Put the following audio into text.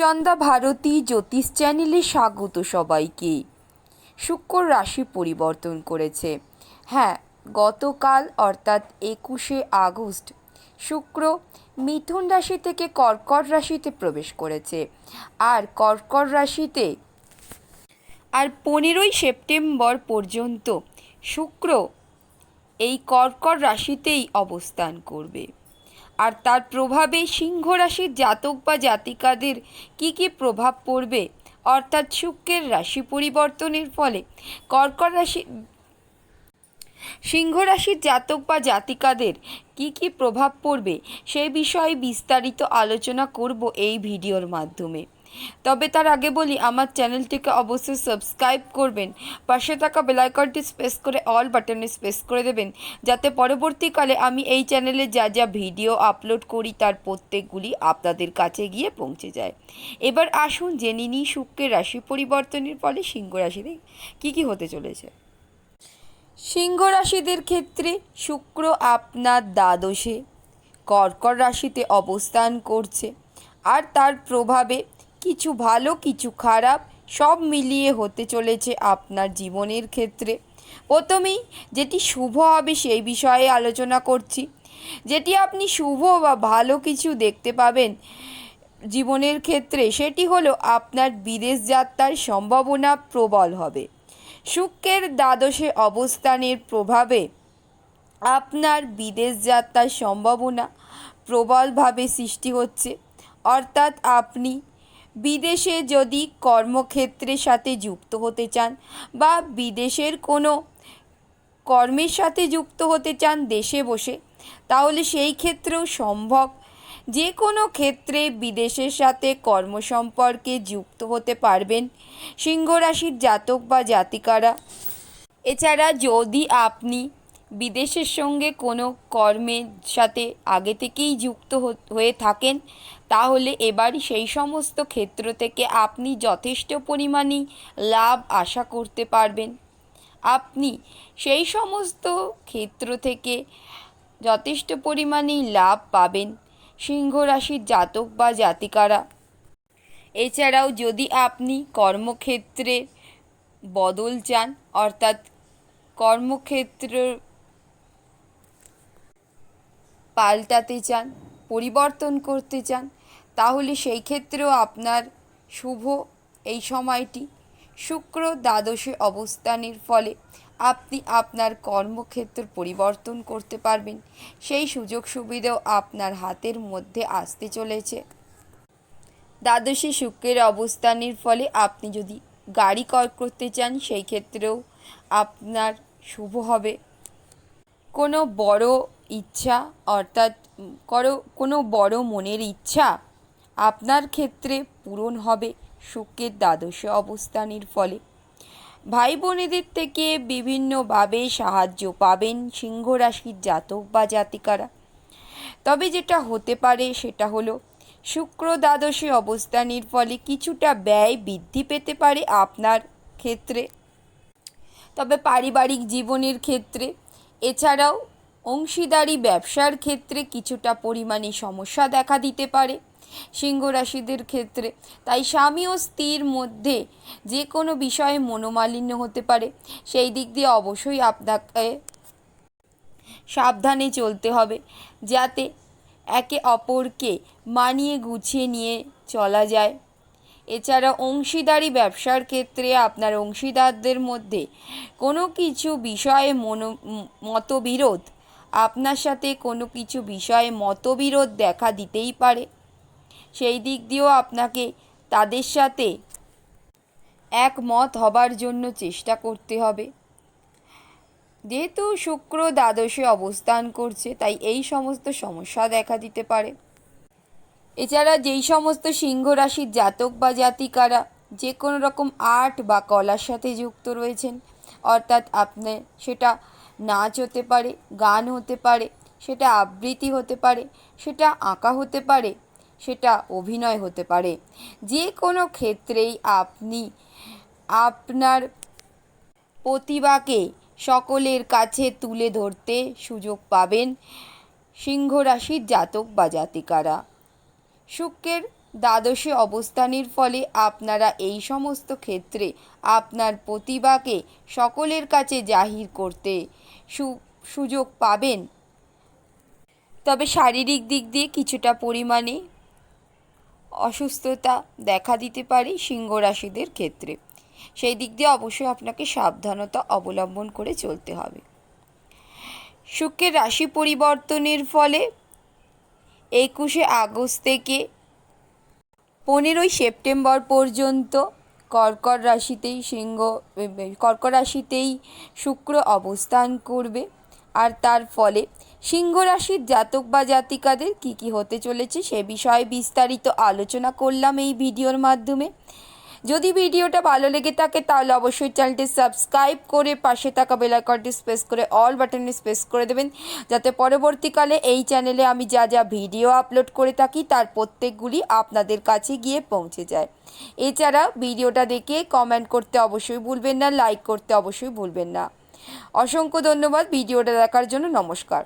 চন্দা ভারতী জ্যোতিষ চ্যানেলে স্বাগত সবাইকে। শুক্র রাশি পরিবর্তন করেছে। হ্যাঁ গতকাল অর্থাৎ একুশে আগস্ট শুক্র মিথুন রাশি থেকে কর্কট রাশিতে প্রবেশ করেছে। আর কর্কট রাশিতে আর পনেরোই সেপ্টেম্বর পর্যন্ত শুক্র এই কর্কট রাশিতেই অবস্থান করবে। আর তার প্রভাবে সিংহ রাশির জাতক বা জাতিকাদের কি কি প্রভাব পড়বে? অর্থাৎ শুক্রের রাশি পরিবর্তনের ফলে কর্কট রাশি সিংহ রাশির জাতক বা জাতিকাদের কি কি প্রভাব পড়বে? সেই বিষয়ে বিস্তারিত আলোচনা করব এই ভিডিওর মাধ্যমে। তবে তার আগে বলি, আমার চ্যানেলটিকে অবশ্যই সাবস্ক্রাইব করবেন। পাশে থাকা বেলাইকনটি স্পেস করে অল বাটনে স্পেস করে দেবেন। যাতে পরবর্তীকালে আমি এই চ্যানেলে যা যা ভিডিও আপলোড করি, তার প্রত্যেকগুলি আপনাদের কাছে গিয়ে পৌঁছে যায়। এবার আসুন জেনে নিই শুক্রের রাশি পরিবর্তনের ফলে সিংহ রাশিতে কী কী হতে চলেছে। সিংহ রাশিদের ক্ষেত্রে শুক্র আপনার দ্বাদশে। কর্কট রাশিতে অবস্থান করছে। আর তার প্রভাবে কিছু ভালো, কিছু খারাপ, সব মিলিয়ে হতে চলেছে আপনার জীবনের ক্ষেত্রে। প্রথমেই যেটি শুভ হবে সেই বিষয়ে আলোচনা করছি। যেটি আপনি শুভ বা ভালো কিছু দেখতে পাবেন জীবনের ক্ষেত্রে, সেটি হলো আপনার বিদেশ যাত্রার সম্ভাবনা প্রবল হবে। শুক্রের দ্বাদশে অবস্থানের প্রভাবে আপনার বিদেশ যাত্রার সম্ভাবনা প্রবলভাবে সৃষ্টি হচ্ছে। অর্থাৎ আপনি বিদেশে যদি কর্মক্ষেত্রের সাথে যুক্ত হতে চান বা বিদেশের কোনো কর্মের সাথে যুক্ত হতে চান দেশে বসে, তাহলে সেই ক্ষেত্রেও সম্ভব। যে কোনো ক্ষেত্রে বিদেশের সাথে কর্ম সম্পর্কে যুক্ত হতে পারবেন সিংহ রাশির জাতক বা জাতিকারা। এছাড়া যদি আপনি বিদেশের সঙ্গে কোনো কর্মের সাথে আগে থেকেই যুক্ত হয়ে থাকেন, তাহলে এবার সেই সমস্ত ক্ষেত্র থেকে আপনি যথেষ্ট পরিমাণে লাভ আশা করতে পারবেন। আপনি সেই সমস্ত ক্ষেত্র থেকে যথেষ্ট পরিমাণে লাভ পাবেন সিংহ রাশির জাতক বা জাতিকারা। এছাড়াও যদি আপনি কর্মক্ষেত্রে বদল চান, অর্থাৎ কর্মক্ষেত্র পাল্টাতে চান, পরিবর্তন করতে চান, তাহলে সেই ক্ষেত্রেও আপনার শুভ এই সময়টি। শুক্র দ্বাদশে অবস্থানের ফলে আপনি আপনার কর্মক্ষেত্র পরিবর্তন করতে পারবেন। সেই সুযোগ সুবিধাও আপনার হাতের মধ্যে আসতে চলেছে। দ্বাদশে শুক্রের অবস্থানের ফলে আপনি যদি গাড়ি ক্রয় করতে চান, সেই ক্ষেত্রেও আপনার শুভ হবে। কোনো বড় ইচ্ছা, অর্থাৎ করো, কোনো বড় মনের ইচ্ছা আপনার ক্ষেত্রে পূরণ হবে শুক্রের দ্বাদশে অবস্থানের ফলে। ভাই বোনেদের থেকে বিভিন্নভাবে সাহায্য পাবেন সিংহ রাশির জাতক বা জাতিকারা। তবে যেটা হতে পারে সেটা হলো, শুক্র দ্বাদশে অবস্থানের ফলে কিছুটা ব্যয় বৃদ্ধি পেতে পারে আপনার ক্ষেত্রে। তবে পারিবারিক জীবনের ক্ষেত্রে, এছাড়াও অংশীদারি ব্যবসার ক্ষেত্রে কিছুটা পরিমাণে সমস্যা দেখা দিতে পারে। সিংহ রাশিদের ক্ষেত্রে। তাই স্বামী ও স্ত্রীর মধ্যে যে কোনো বিষয়ে মনোমালিন্য হতে পারে। সেই দিক দিয়ে অবশ্যই আপনাকে সাবধানে চলতে হবে, যাতে একে অপরকে মানিয়ে গুছিয়ে নিয়ে চলা যায়। এছাড়া অংশীদারি ব্যবসার ক্ষেত্রে আপনার অংশীদারদের মধ্যে কোনো কিছু বিষয়ে মনো মতবিরোধ আপনার সাথে কোনো কিছু বিষয়ে মতবিরোধ দেখা দিতেই পারে। সেই দিক দিয়েও আপনাকে তাদের সাথে একমত হবার জন্য চেষ্টা করতে হবে। যেহেতু শুক্র দ্বাদশে অবস্থান করছে, তাই এই সমস্ত সমস্যা দেখা দিতে পারে। এছাড়া যেই সমস্ত সিংহ রাশির জাতক বা জাতিকারা যে কোনো রকম আর্ট বা কলার সাথে যুক্ত রয়েছেন, অর্থাৎ আপনি সেটা নাচ হতে পারে, গান হতে পারে, সেটা আবৃত্তি হতে পারে, সেটা আঁকা হতে পারে, সেটা অভিনয় হতে পারে। যে কোনো ক্ষেত্রেই আপনি আপনার প্রতিভাকে সকলের কাছে তুলে ধরতে সুযোগ পাবেন সিংহ রাশির জাতক বা জাতিকারা। শুক্রের দ্বাদশে অবস্থানের ফলে আপনারা এই সমস্ত ক্ষেত্রে আপনার প্রতিভাকে সকলের কাছে জাহির করতে সুযোগ পাবেন। তবে শারীরিক দিক দিয়ে কিছুটা পরিমাণে অসুস্থতা দেখা দিতে পারে সিংহ রাশিদের ক্ষেত্রে। সেই দিক দিয়ে অবশ্যই আপনাকে সাবধানতা অবলম্বন করে চলতে হবে। শুক্রের রাশি পরিবর্তনের ফলে একুশে আগস্ট থেকে পনেরোই সেপ্টেম্বর পর্যন্ত কর্কট রাশিতেই সিংহ কর্কট রাশিতেই শুক্র অবস্থান করবে। আর তার ফলে সিংহ রাশির জাতক বা জাতিকাদের কী কী হতে চলেছে সে বিষয়ে বিস্তারিত আলোচনা করলাম এই ভিডিওর মাধ্যমে। যদি ভিডিওটা ভালো লেগে থাকে, তাহলে অবশ্যই চ্যানেলটি সাবস্ক্রাইব করে পাশে থাকা বেল আইকনটি স্পেস করে অল বাটনে স্পেস করে দেবেন, যাতে পরবর্তীকালে এই চ্যানেলে আমি যা যা ভিডিও আপলোড করে থাকি, তার প্রত্যেকগুলি আপনাদের কাছে গিয়ে পৌঁছে যায়। এছাড়া ভিডিওটা দেখে কমেন্ট করতে অবশ্যই ভুলবেন না লাইক করতে অবশ্যই ভুলবেন না। অসংখ্য ধন্যবাদ ভিডিওটা দেখার জন্য, নমস্কার।